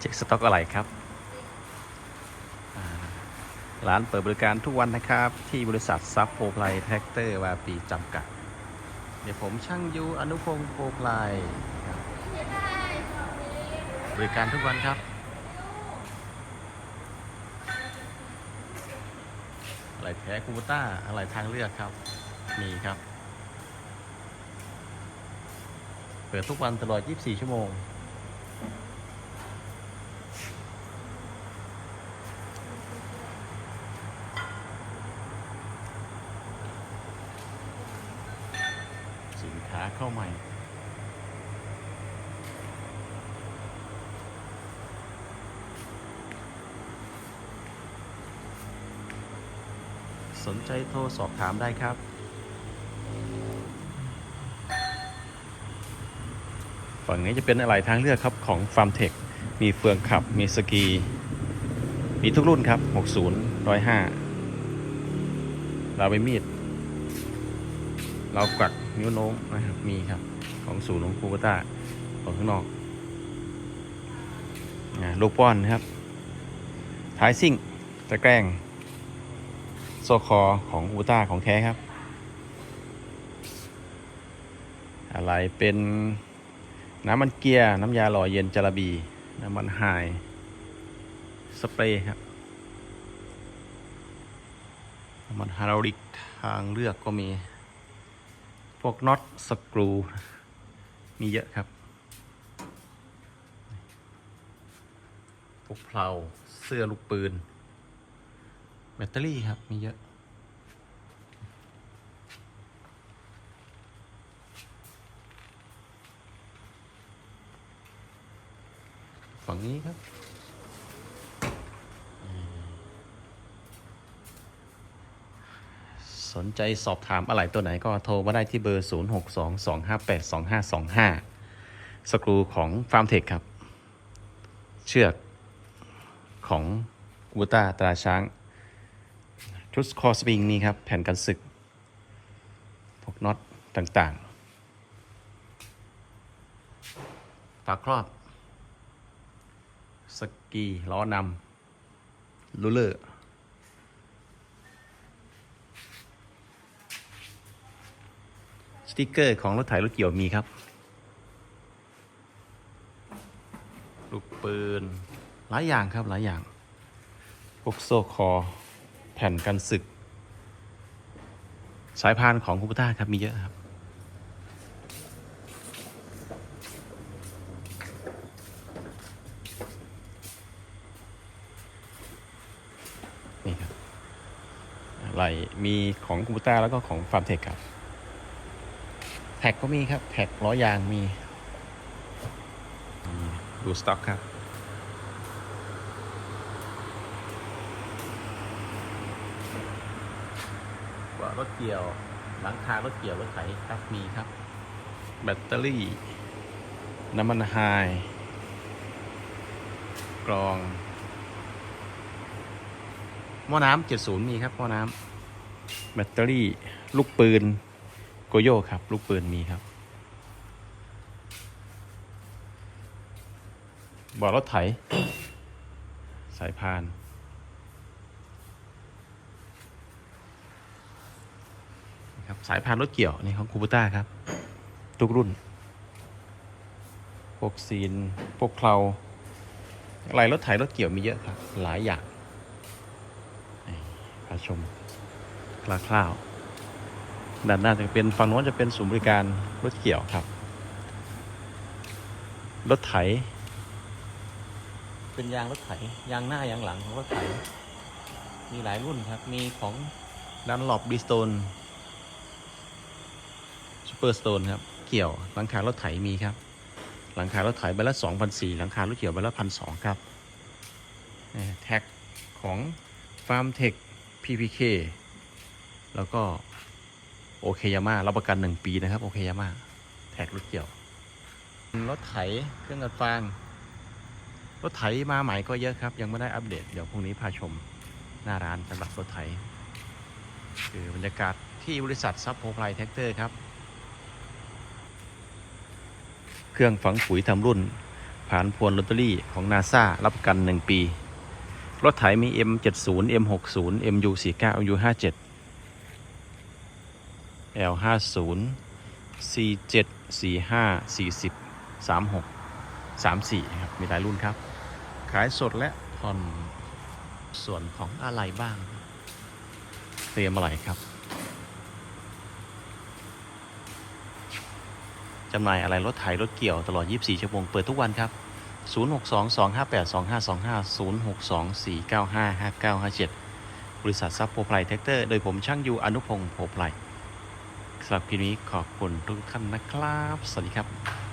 เช็คสต็อกอะไรครับร้านเปิดบริการทุกวันนะครับ ที่บริษัทซับโพไพลแท็กเตอร์วาปีจำกัด เดี๋ยวผมช่างยูอนุพงศ์โพไพลครับริการทุกวันครับอะไรแท้คูบูต้าอะไรทางเลือกครับ มีครับ เปิดทุกวันตลอด 24 ชั่วโมง สินค้าเข้าใหม่ สนใจโทรสอบถามได้ครับฝั่งนี้จะเป็นอะไรทางเลือกครับของ f a r m t e c h มีเฟืองขับ มีสกี มีทุกรุ่นครับ 60 105 ลาใบมีด เรากวักนิ้วโน้มนะครับ มีครับ ของศูนย์ของคูบต้าของข้างนอกอ่าลูกป้อนครับ ท้ายซิ่งตะแกรงโซคอของคูต้าของแท้ครับ อะไรเป็นน้ำมันเกียร์ น้ำยาหล่อเย็นจาระบี น้ำมันไฮสเปรย์ครับ น้ำมันฮาราลิกทางเลือกก็มี พวกน็อตสกรู มีเยอะครับ พวกเพลาเสื้อลูกปืน แบตเตอรี่ครับ มีเยอะ ฝั่งนี้ครับ สนใจสอบถามอะไรตัวไหนก็โทรมาได้ที่เบอร์ 0622582525 สกรูของ f a r m t e c h ครับ เชือกของกูต้าตราช้าง ชุดคอสปริงมีครับ แผ่นกันศึก พวกน็อตต่างๆฝาครอบ สกีล้อนำลูเลอร์ สติกเกอร์ของรถไถรถเกี่ยวมีครับ ลูกปืน หลายอย่างครับหลายอย่างพวกโซ่คอ แผ่นกันศึก สายพานของคูปต้าครับมีเยอะครับ นี่ครับอะไรมีของคูปต้าแล้วก็ของฟาร์มเทคครับ แท็กก็มีครับ แท็กล้อยางมีอืมดูสต็อกครับ ว่ารถเกี่ยว หลังคารถเกี่ยว รถไถครับมีครับ แบตเตอรี่ น้ำมันไฮกรองหม้อน้ำ70 มีครับหม้อน้ำแบตเตอรี่ ลูกปืน โกโย่ครับ ลูกปืนมีครับบ่อรถไถ สายพาน ครับ สายพานรถเกี่ยว นี่ของคูบูต้าครับ ทุกรุ่น พวกซีน พวกเพลาอะไรรถไถรถเกี่ยวมีเยอะครับ หลายอย่างนี่พาชมคร่าวๆ ด้านหน้าจะเป็นฝั่งโน้นจะเป็นศูนย์บริการรถเกี่ยวครับ รถไถ เป็นยางรถไถ ยางหน้ายางหลังของรถไถ มีหลายรุ่นครับ มีของดันหลบบีสโตนซูเปอร์สโตนครับ เกี่ยวหลังคารถไถมีครับ หลังคารถไถใบละสองพันสี่หลังคารถเกี่ยวใบละพันสองครับแท็กของ Farm Tech PPK แล้วก็ โอเคยาม่ารับประกันหนึ่งปีนะครับ โอเคยาม่าแท็กรถเกี่ยว รถไถเครื่องอัดฟาง รถไถมาใหม่ก็เยอะครับ ยังไม่ได้อัปเดต เดี๋ยวพรุ่งนี้พาชมหน้าร้านสำหรับรถไถ คือบรรยากาศที่บริษัทซับโพไพลแท็กเตอร์ครับ เครื่องฝังปุ๋ยทำรุ่น ผ่านพวนลอตเตอรี่ของนาซารับประกัน 1 ปี รถไถมี M70 M60 MU49 MU57 L50 C7 45 40 36 34ครับมีหลายรุ่นครับ ขายสดและผ่อนส่วนของอะไรบ้าง เตรียมอะไรครับจำหน่ายอะไรรถไถรถเกี่ยวตลอด 24 ชั่วโมง เปิดทุกวันครับ 0622582525 0624955957 บริษัทซับโพไพรแท็กเตอร์ โดยผมช่างยูอนุพงศ์โพไพร สำหรับคลิปนี้ขอบคุณทุกท่านนะครับ สวัสดีครับ